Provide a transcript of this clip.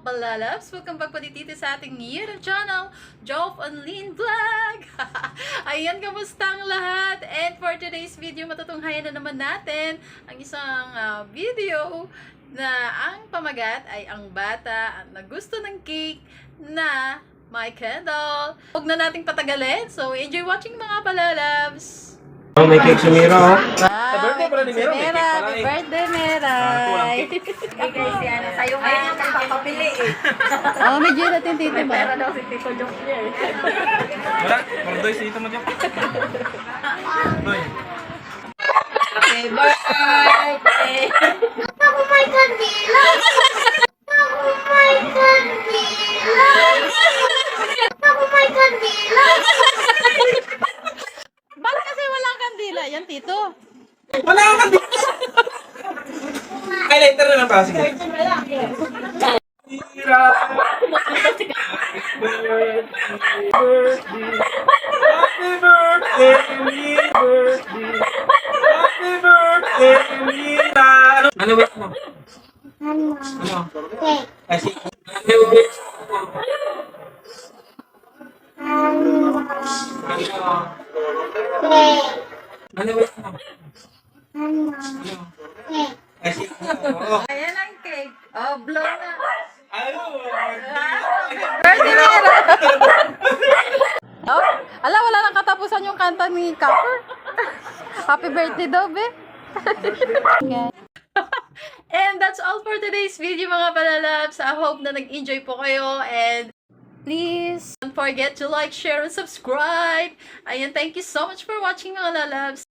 palalabs! Welcome back po dito sa ating YouTube channel, Jof Online Vlog! Ayan, kamusta ang lahat? And for today's video, matutunghayan na naman natin ang isang ah, video na ang pamagat ay ang bata na gusto ng cake na may candle. Huwag na nating patagalin. So, enjoy watching mga palalabs! Oh, may cake si Mira, oh. Wow! birthday pala ni Mera, may cake pala Happy eh. birthday, kulang Hey guys, si ano, sa'yo nga yung nagpapabili eh. Oh, medyo natin tito ba? Pero daw si Tito Joke niya eh. Wala, Pardoy, sa ito mo dyan. Doy. Happy birthday! Ako may kandila! Ako may kandila! Ako may kandila! Kasi kandila? Yan, tito. Wala ka dito. Ay, lighter na lang pa. Sige. Happy birthday, Mira. Happy birthday, Mira. Ano? Ano wish mo? Ano? Ano? Cake. Ay, si- Ano mo? Ano? Ano? Cake. Ano wish mo? Ano? Cake. Ay, si- Oo. Ayan ang cake. Oh, blow na. Ano? Birthday, Mera! oh, ala, wala nang katapusan yung kanta ni Copper. Happy birthday daw, be. And that's all for today's video, mga palalabs. I hope na nag-enjoy po kayo. And please don't forget to like, share, and subscribe. Ayan, thank you so much for watching, mga lalabs.